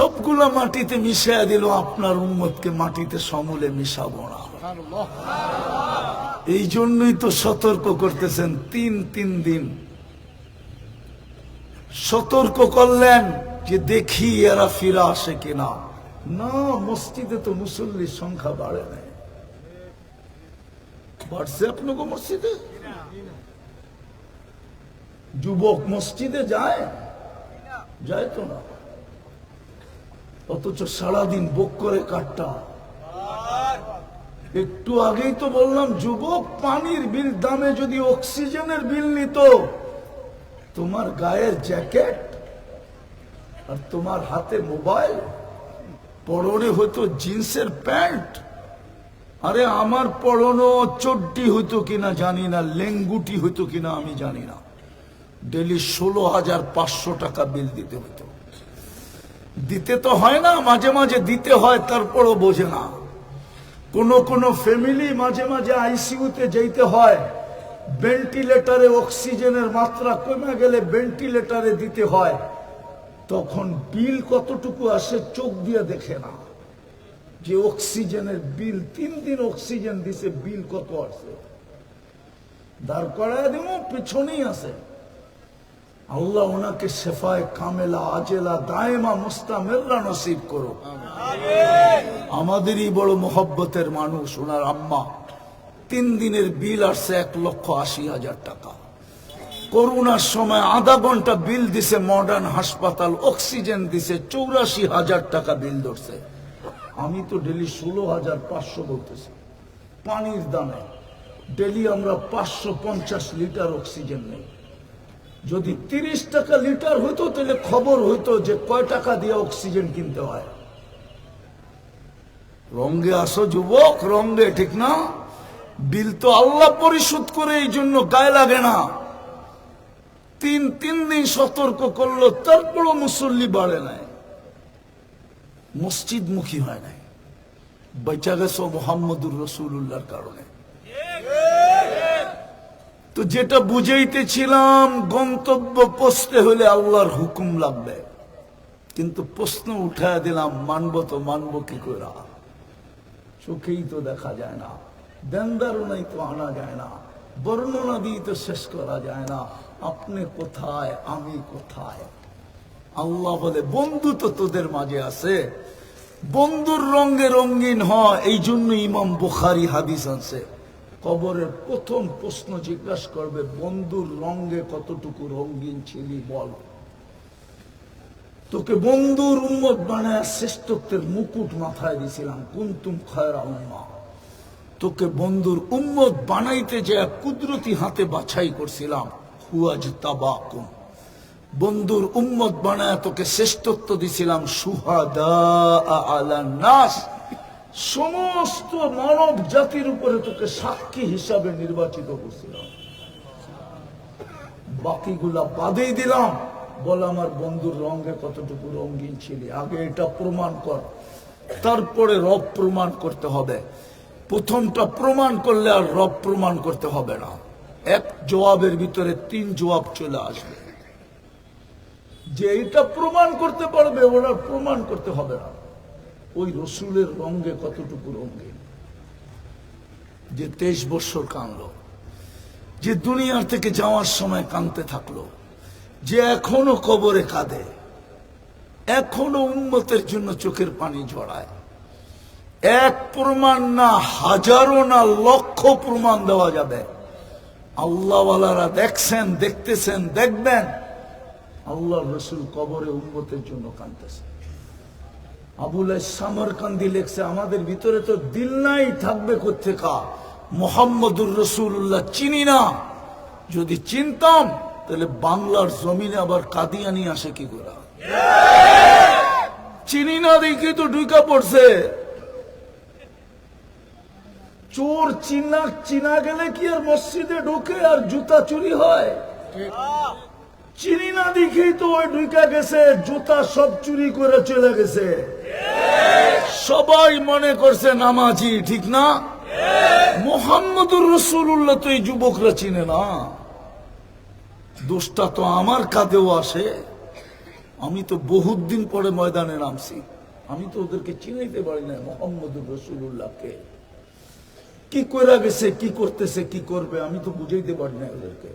সবগুলা মাটিতে মিশিয়ে দিল, আপনার উম্মতকে মাটিতে সমূলে মিশাবো না। এই জন্যই তো সতর্ক করতেছেন তিন তিন দিন। সতর্ক করলেন যে দেখি এরা ফিরা আসে কিনা। না, মসজিদে তো মুসল্লির সংখ্যা বাড়ে নাই। বাড়ছে আপনাকে মসজিদে? যুবক মসজিদে যায়? যায় তো না। অথচ সারাদিন বুক করে কাটটা। একটু আগেই তো বললাম, যুবক, পানির বিল, দামে যদি অক্সিজেনের বিল নিত, তোমার গায়ের জ্যাকেট আর তোমার হাতে মোবাইল, পরনে হতো জিন্সের প্যান্ট। আরে আমার পরনো চড্ডি হইতো কিনা জানি না, লেঙ্গুটি হইতো কিনা আমি জানি না। ডেলি ষোলো হাজার পাঁচশো টাকা বিল দিতে হতো দিতে তো হয় না, মাঝে মাঝে দিতে হয়, তারপরও বোঝে না। কোন কোন ফ্যামিলি মাঝে মাঝে আইসিইউতে যেতে হয় ভেন্টিলেটারে অক্সিজেনের মাত্রা কমে গেলে ভেন্টিলেটারে দিতে হয়। তখন বিল কতটুকু আসে চোখ দিয়ে দেখে না। যে অক্সিজেনের বিল তিন দিন অক্সিজেন দিছে বিল কত আসছে দাঁড় করায় দিব পিছনেই আছে। আল্লাহ ওনাকে শেফায় কামেলা আজেলা দায়মা মুস্তামেল্লা নসিব করো আমাদেরই বড় মোহব্বতের মানুষ ওনার আম্মা। তিন দিনের বিল আসছে এক লক্ষ আশি হাজার টাকা। করোনার সময় আধা ঘণ্টা বিল দিছে মডার্ন হাসপাতাল অক্সিজেন দিছে চৌরাশি হাজার টাকা বিল ধরছে। আমি তো ডেলি ষোলো হাজার পাঁচশো বলতেছি। পানির দামে। ডেলি আমরা পাঁচশো পঞ্চাশ লিটার অক্সিজেন নেই। যদি তিরিশ টাকা লিটার হইতো, তাহলে খবর হইতো যে কয় টাকা দিয়ে অক্সিজেন কিনতে হয়। রঙ্গে আসো যুবক রঙ্গে ঠিক না? বিল তো আল্লাহ পরিশোধ করে এই জন্য গায়ে লাগে না। তিন তিন দিন সতর্ক করল, তারপরও মুসল্লি বাড়ে নাই। মসজিদ মুখী হয় নাই। বেচা গেছো মোহাম্মদুর রসুল্লাহর কারণে। তো যেটা বুঝাইতেছিলাম, গন্তব্য পৌঁছতে হলে আল্লাহর হুকুম লাগবে। কিন্তু প্রশ্ন উঠায় দিলাম, মানব তো মানব কি করে চোখেই তো দেখা যায় না, দেনদারও তো আনা যায় না, বর্ণনা দিয়ে তো শেষ করা যায় না, আপনি কোথায়, আমি কোথায়? আল্লাহ বলে, বন্ধু তো তোদের মাঝে আছে, বন্ধুর রঙে রঙিন হয় এই জন্য ইমাম বুখারি হাদিস আছে কবরের প্রথম প্রশ্ন জিজ্ঞাসা করবে, বন্ধুর রঙে কতটুকু রঙিন ছিলি বল? তোকে বন্ধুর উন্মত বানায় শ্রেষ্ঠত্বের মুকুট মাথায় দিছিলাম, কুন্তুম খয়রা উম্মা। তোকে বন্ধুর উম্মত বানাইতে যে কুদরতি হাতে বাছাই করছিলাম হুয়াজ তাবাকুম বন্ধুর উম্মত বানায় তোকে শ্রেষ্ঠত্ব দিছিলাম সুহাদা আলা নাস সমস্ত মানব জাতির উপরে তোকে সাক্ষী হিসাবে নির্বাচিত করছিলাম। বাকিগুলা বাদেই দিলাম। বল আমার বন্ধুর রঙে কতটুকু রঙিন ছিলি? আগে এটা প্রমাণ কর। তারপরে রব প্রমাণ করতে হবে। প্রথমটা প্রমাণ করলে আর রব প্রমাণ করতে হবে না। এক জবাবের ভিতরে তিন জবাব চলে আসবে। যে এটা প্রমাণ করতে পারবে ওরা প্রমাণ করতে হবে না। ওই রসুলের রঙে কতটুকু রঙিন যে তেইশ বছর কানলো যে দুনিয়ার থেকে যাওয়ার সময় কাঁদতে থাকল, যে এখনও কবরে কাঁদে, এখনও উন্মতের জন্য চোখের পানি ঝরায় এক প্রমাণ না, হাজারো না লক্ষ প্রমাণ দেওয়া যাবে। আল্লাহওয়ালারা দেখছেন, দেখতেছেন, দেখবেন। আল্লাহ রসুল কবরে উন্মতের জন্য কানতেছে আবুল সামরকান্দি লেখছে, আমাদের ভিতরে তো দিল নাই থাকবে কোথেকা মোহাম্মদুর রসুল্লাহ চিনি না। যদি চিনতাম, তাহলে বাংলার জমিনে আবার কাদিয়ানি আসে কি করে? চিনি না দেখি তো ঢুকা পড়ছে। চোর চিনা চিনা গেলে কি আর মসজিদে ঢোকে আর জুতা চুরি হয়? চিনি না দেখেই তো ওই ঢুকা গেছে, জুতা সব চুরি করে চলে গেছে। সবাই মনে করছে নামাজি, ঠিক না? মোহাম্মদুর রসুল্লাহ তো এই যুবকরা চিনে না। দোষটা তো আমার কাঁধেও আসে। আমি তো বহুত দিন পরে ময়দানে নামছি। আমি তো ওদেরকে চিনাইতে পারি না মোহাম্মদ রসুল্লাহকে কি করে গেছে, কি করতেছে, কি করবে, আমি তো বুঝাইতে পারি না ওদেরকে।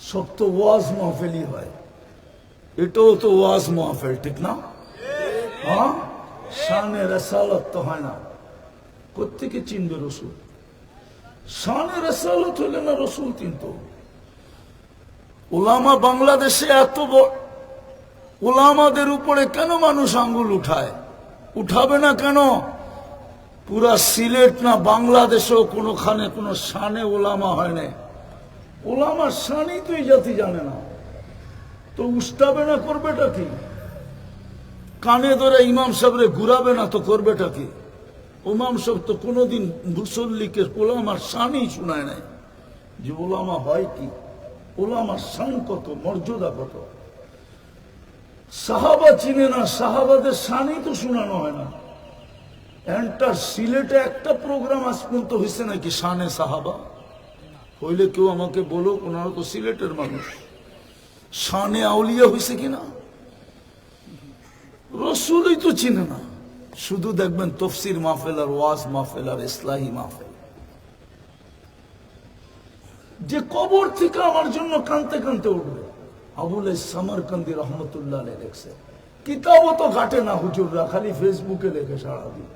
সব তো ওয়াজ মাহফেলই হয়। এটাও তো ওয়াজ মাহফেল, ঠিক না? হ্যাঁ? শানে রসালত তো হয় না। কোথেকে চিনবে রসুল? শানে রসালত হলে না রসুল কিন্তু ওলামা বাংলাদেশে এত ওলামাদের উপরে কেন মানুষ আঙ্গুল উঠায়? উঠাবে না কেন? পুরা সিলেট না বাংলাদেশেও কোনোখানে কোনো শানে ওলামা হয় না ওলামার শানই তো এই জাতি জানে না। তো উস্টাবে না করবেটা কি? কানে ধরে ইমাম সাহেবরে ঘুরাবে না তো করবেটা কি? ইমাম সাহেব তো কোনোদিন মুসল্লিকে ওলামার শানই শোনায় নাই। যে ওলামা হয় কি? ওলামার শান কত, মর্যাদা কত? সাহাবা চিনে না, সাহাবাদের শানই তো শোনানো হয় না। এন্টার সিলেটে একটা প্রোগ্রাম আজ পর্যন্ত হয়েছে নাকি শানে সাহাবা? হইলে কেউ আমাকে বলো, ওনারা তো সিলেটের মানুষ। শানে আউলিয়া হয়েছে কিনা? রসুলই তো চিনে না। শুধু দেখবেন তফসির মাহফেল আর ওয়াজ মাহফেল আর ইসলাহী মাহফেল। যে কবর থেকে আমার জন্য কানতে কানতে উঠবে। আবুল সামরকান্দি রহমতুল্লাহ লেখছে, কিতাবও তো ঘাটে না, হুজুররা খালি ফেসবুকে লেখে সারাদিন।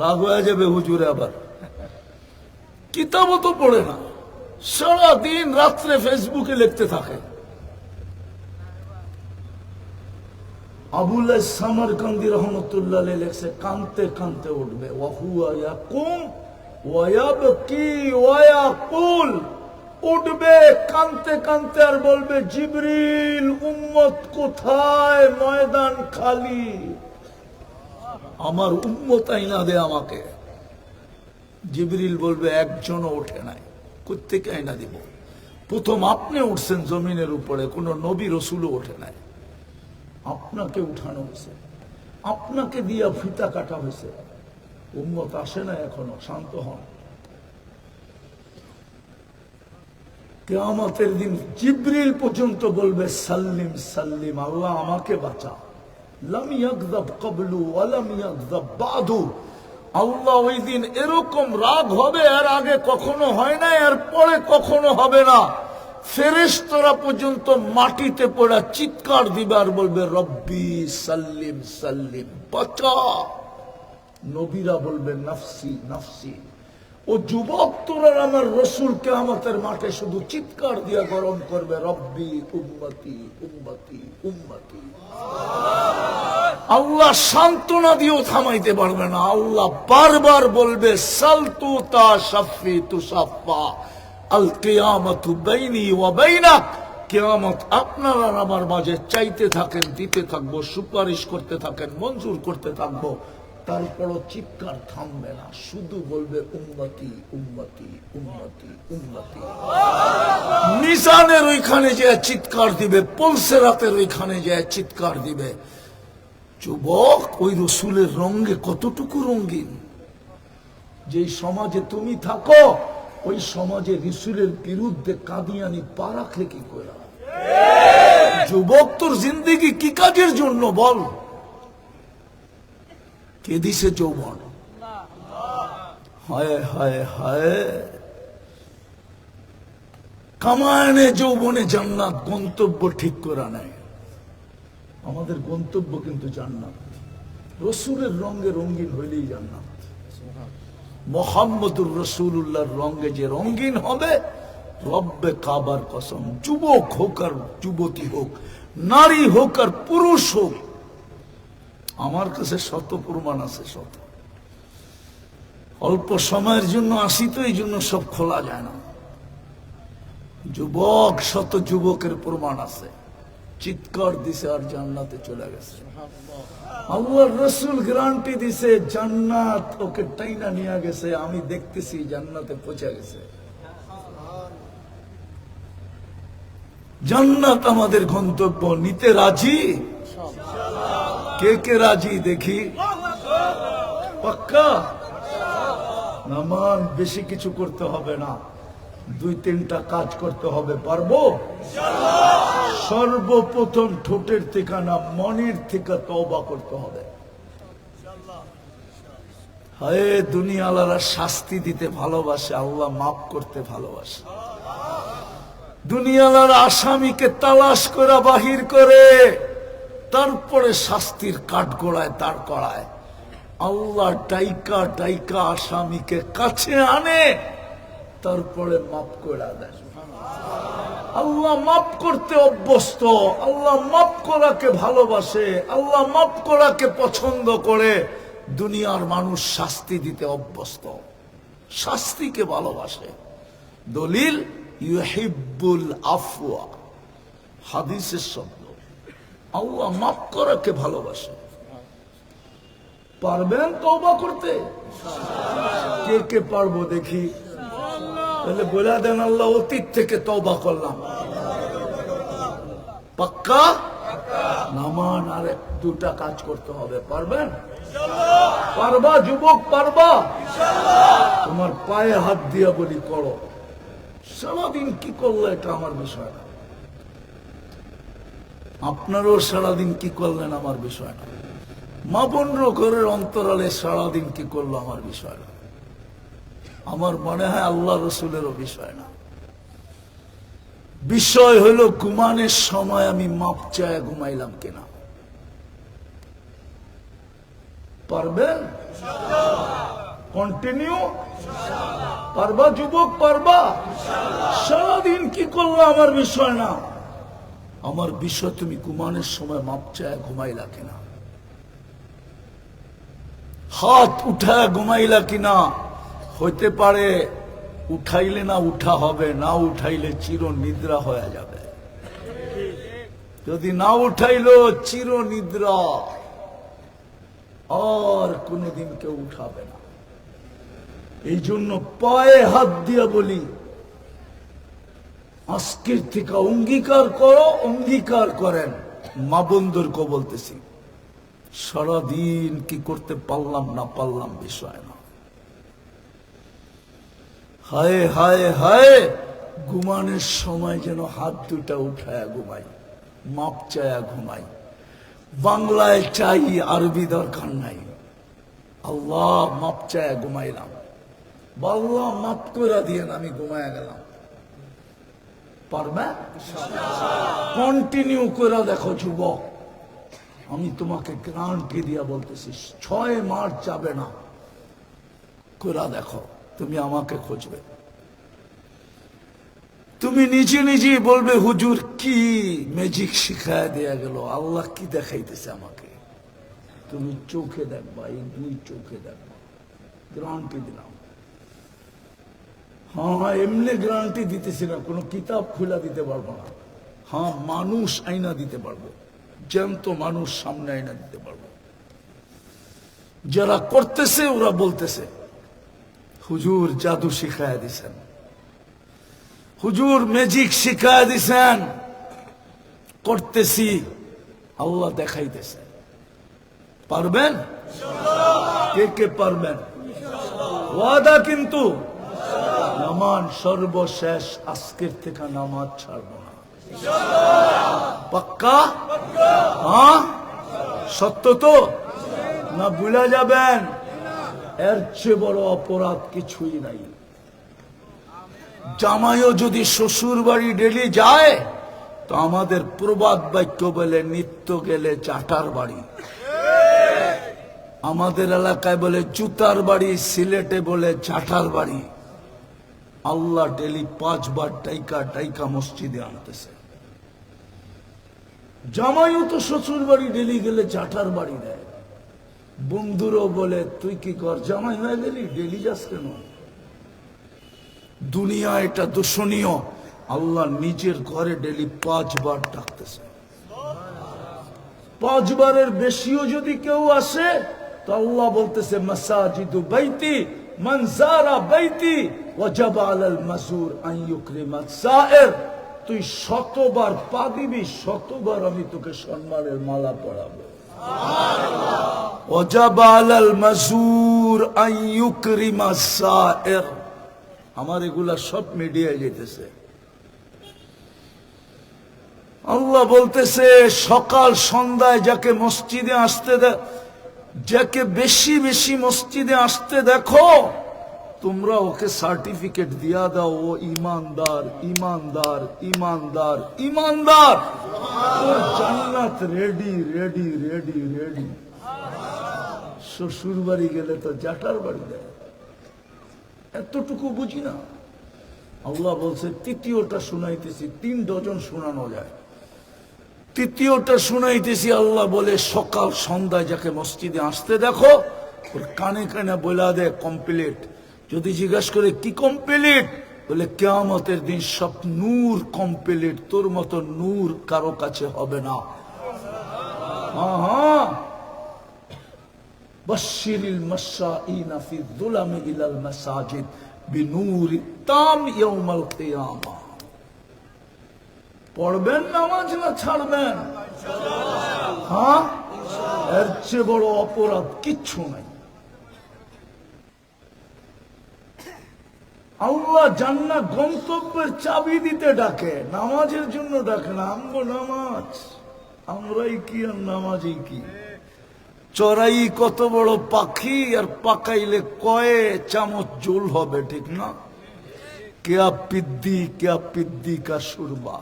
রাগ হয়ে যাবে হুজুরে আবার। কিতাবও তো পড়ে না। সারা দিন রাত্রে ফেসবুকে লিখতে থাকে। আবুল সামরকান্দি রহমতুল্লাহ লেখছে, কানতে কানতে উঠবে। উঠবে, কানতে কানতে আর বলবে, জিবরিল, উম্মত কোথায়? ময়দান খালি। আমার উম্মত আইনা দে আমাকে। জিবরিল বলবে, একজনও ওঠে নাই। কোথেকে আইনা দিব? প্রথম আপনি উঠছেন জমিনের উপরে, কোন নবী রসুলও ওঠে নাই। আপনাকে উঠানো হয়েছে। আপনাকে দিয়া ফিতা কাটা হয়েছে। উম্মত আসে না এখনও, শান্ত হন। কেয়ামতের দিন জিব্রিল পর্যন্ত বলবে, সাল্লিম সাল্লিম, আল্লাহ আমাকে বাঁচা। লাম ইয়াকযাব ক্বাবলু ওয়া লাম বাদু। আল্লাহ ওই দিন এরকম রাগ হবে, এর আগে কখনো হয় না এর পরে কখনো হবে না। ফেরেশতারা পর্যন্ত মাটিতে পড়া চিৎকার দিবে আর বলবে, রব্বি সাল্লিম সাল্লিম, বাঁচা। নবীরা বলবে, নাফসি নাফসি। ও যুবক তোরা আমার রসুল কেয়ামতের মাঠে শুধু চিৎকার দিয়া গরম করবে, রব্বি উম্মতি উম্মতি উম্মতি। আল্লাহ সান্ত্বনা দিয়েও থামাইতে পারবে না। আল্লাহ বারবার বলবে, সালতু তা সাফি তু সাফা, আল কেয়ামতু বাইনি ওয়া বাইনাক কেয়ামত আপনার আর আমার মাঝে চাইতে থাকেন, দিতে থাকব, সুপারিশ করতে থাকেন, মঞ্জুর করতে থাকব। তারপরও চিৎকার থামবে না। শুধু বলবে উন্নতি উন্নতি উন্নতি উন্নতি নিজানের ওইখানে যে চিৎকার দিবে, পলসেরাতের ওইখানে যে চিৎকার দিবে। যুবক, ওই রসুলের রঙে কতটুকু রঙিন? যে সমাজে তুমি থাকো, ওই সমাজে রসুলের বিরুদ্ধে কাদিয়ানি পা রাখলে কি করে? যুবক, তোর জিন্দিগি কি কাজের জন্য বল? কে দিছে যৌবন? হায় হায় হায়। কামায়নে যৌবনে জান্নাত গন্তব্য ঠিক করা নাই। আমাদের গন্তব্য কিন্তু জান্নাত। রসুলের রঙে রঙিন হইলেই জান্নাত। মোহাম্মদুর রসুল্লাহর রঙে যে রঙিন হবে, রব্বে কাবার কসম, যুবক হোক আর যুবতী হোক, নারী হোক আর পুরুষ হোক, আমার কাছে শত প্রমাণ আছে, শত। অল্প সময়ের জন্য আসি তো, এই জন্য সব খোলা যায় না। যুবক, শত যুবকের প্রমাণ আছে। চিৎকার দিছে আর জান্নাতে চলে গেছে। আল্লাহর রসুল গ্যারান্টি দিছে, জান্নাত ওকে টাইনা নিয়ে গেছে, আমি দেখতেছি জান্নাতে পৌঁছে গেছে। জান্নাত আমাদের গন্তব্য, নিতে রাজি? কে কে রাজি দেখি? পাক্কা? নামান, বেশি কিছু করতে হবে না। দুই তিনটা কাজ করতে হবে, পারব? সর্বপ্রথম ঠোঁটের থেকে না, মনের থেকে তওবা করতে হবে। হায় দুনিয়ালারা শাস্তি দিতে ভালোবাসে, আল্লাহ মাফ করতে ভালোবাসে। দুনিয়ালার আসামিকে তালাশ করে, বাহির করে, তারপরে শাস্তির কাঠগোড়ায় দাঁড় করায়। আল্লাহ ডাইকা ডাইকা আসামিকে কাছে আনে, তারপরে মাফ করে দেয় আল্লাহ মাফ করতে অভ্যস্ত, আল্লাহ মাফ করাকে ভালোবাসে, আল্লাহ মাফ করাকে পছন্দ করে, দুনিয়ার মানুষ শাস্তি দিতে অভ্যস্ত। শাস্তিকে ভালোবাসে। দলিল, ইউহিব্বুল আফওয়া। হাদিসের শব্দ। আল্লাহ মাফ করাকে ভালোবাসে। পারবেন তওবা করতে? কে কে পারব দেখি। তাহলে বলে দেন আল্লাহ, অতীত থেকে তওবা করলাম। পাক্কা? নামান আর দুটা কাজ করতে হবে, পারবেন? পারবা, যুবক, পারবা? তোমার পায়ে হাত দিয়া বলি, করো। সারাদিন কি করল এটা আমার বিষয় না। আপনারও সারাদিন কি করলেন আমার বিষয় না। মা বোনর ঘরের অন্তরালে সারাদিন কি করল আমার বিষয় না। আমার মনে হয় আল্লাহ রসুলেরও বিষয় না। বিষয় হলো ঘুমানের সময় আমি মাপ চায় ঘুমাইলাম কিনা। পারবেন কন্টিনিউ পারবা যুবক, পারবা? সারাদিন কি করল আমার বিষয় না? আমার বিষয় তুমি ঘুমানোর সময় মাপ চায় ঘুমাইলা কিনা? হাত উঠায় ঘুমাইলা কিনা? হইতে পারে, উঠাইলে না উঠা হবে, না উঠাইলে চির নিদ্রা হয়ে যাবে। যদি না উঠাইলো চির নিদ্রা আর কোনদিন কেউ উঠাবে না। এই জন্য পায়ে হাত দিয়া বলি, আজকের থেকে অঙ্গীকার করো, অঙ্গীকার করেন। মা বন্ধুরকে বলতেছি, সারাদিন কি করতে পারলাম না পারলাম বিষয় না। হায় হায় হায়, ঘুমানোর সময় যেন হাত দুটা উঠায়া ঘুমাই, মাপ চায়া ঘুমাই। বাংলায় চাই, আরবি দরকার নাই। আল্লাহ মাপ চায়া ঘুমাইলাম। বা আল্লাহ মাপ করে দিয়ে আমি ঘুমায় গেলাম। পারবে? কন্টিনিউ করে দেখো, যুবক, আমি তোমাকে গ্রান্টি দিয়া বলতেছি, ছয় মাস যাবে না। করে দেখো। তুমি আমাকে খুঁজবে। তুমি নিজে নিজে বলবে, হুজুর, কি ম্যাজিক শিখায় দেয়া গেল? আল্লাহ কি দেখাইতেছে আমাকে? তুমি চোখে দেখবা, এই দুই চোখে দেখবা। গ্রান্টি দিলাম। হ্যাঁ এমনি গ্যারান্টি দিতেছি না, কোনো কিতাব খোলা দিতে পারব না। হ্যাঁ মানুষ আইনা দিতে পারব, জ্যান্ত মানুষ সামনে আইনা দিতে পারব। যারা করতেছে, ওরা বলতেছে। হুজুর জাদু শিখায় দিছেন। হুজুর ম্যাজিক শিখায় দিছেন। করতেছি, আল্লাহ দেখাইতেছে। পারবেন? কে কে পারবেন। ওয়াদা কিন্তু নামান সর্বশেষ, আজকের থেকে নামাজ ছাড়বো না। পাক্কা? হ্যাঁ? সত্য তো? না ভুলে যাবেন? এর চেয়ে বড় অপরাধ কিছুই নাই। জামাইও যদি শ্বশুর বাড়ি ডেলি যায়, তো আমাদের প্রবাদ বাক্য বলে নিত্য গেলে চাটার বাড়ি। আমাদের এলাকায় বলে জুতার বাড়ি, সিলেটে বলে চাটার বাড়ি। আল্লাহ ডেলি পাঁচবার টাইকা টাইকা মসজিদে আনতেছে। জামাইও তো শ্বশুর বাড়ি ডেলি গেলে চাটার বাড়ি দেয়। বন্ধুরও বলে, তুই কি কর জামাই হয়ে গেলি? ডেলি যাস কেন? দুনিয়া এটা দূষণীয়। আল্লাহ নিজের ঘরে ডেলি পাঁচবার ডাকতেছে। পাঁচবারের বেশিও যদি কেউ আসে, তো আল্লাহ বলতেছে, মাসাজিদু বাইতি মনজারা বাইতি, ওয়াজাব আলাল মাসুর আন ইউকরিমাত সায়ের। তুই শতবার পা দিবি, শতবার আমি তোকে সম্মানের মালা পরাবো। আমার এগুলা সব মিডিয়ায় যেতেছে। আল্লাহ বলতেছে, সকাল সন্ধ্যায় যাকে মসজিদে আসতে যাকে বেশি বেশি মসজিদে আসতে দেখো। তোমরা ওকে সার্টিফিকেট দিয়া দাও, ও ইমানদার ইমানদার ইমানদার ইমানদার! জান্নাত রেডি রেডি রেডি রেডি শ্বশুর বাড়ি গেলে তো জাটার বাড়ি দেয়। এতটুকু বুঝি না। আল্লাহ বলছে, তৃতীয়টা শুনাইতেছি, তিন ডজন শোনানো যায়। তৃতীয়টা শুনাইতেছি, আল্লাহ বলে, সকাল সন্ধ্যায় যাকে মসজিদে আসতে দেখো, ওর কানে কানে বলা দেয় কমপ্লিট যদি জিজ্ঞাসা করে, কি কমপ্লিট বলে, কেয়ামতের দিন সব নূর কমপ্লিট তোর মতো নূর কারও কাছে হবে না। পড়বেন নামাজ না ছাড়বেন? হ্যাঁ? এর চেয়ে বড় অপরাধ কিচ্ছু নাই। আল্লাহ জান্নাত গন্তব্যের চাবি দিতে ডাকে, নামাজের জন্য ডাকে না আমগো নামাজ। আমরাই কি আর নামাজই কি? চড়াই কত বড় পাখি আর পাকাইলে কয়ে চামচ জোল হবে, ঠিক না? কেয়া পিদ্দি কেয়া পিদ্দি কা সুরবা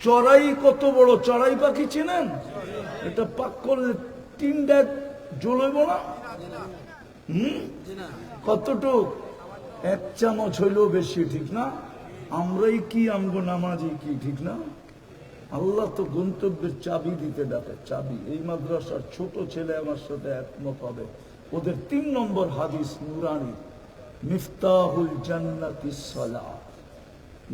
চড়াই কত বড় চড়াই পাখি চেনেন? এটা পাক করলে তিন ডেক জোল হইব না? হম? কতটুক? এক চামচ হইলেও বেশি, ঠিক না? আমরাই কি, আমগো নামাজি কি, ঠিক না? আল্লাহ তো গন্তব্যের চাবি দিতে ডাকে চাবি। এই মাদ্রাসার ছোট ছেলে আমার সাথে একমত হবে। ওদের তিন নম্বর হাদিস নুরানি, মিফতাহুল জান্নাতি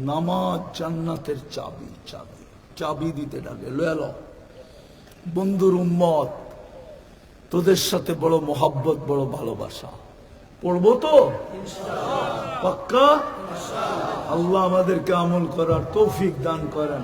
নামাজ জান্নাতের চাবি চাবি। চাবি দিতে ডাকে লয়াল বন্ধুর উম্মত, তোদের সাথে বড় মোহাব্বত, বড় ভালোবাসা। পড়ব তো? পাক্কা? আল্লাহ আমাদেরকে আমল করার তৌফিক দান করেন।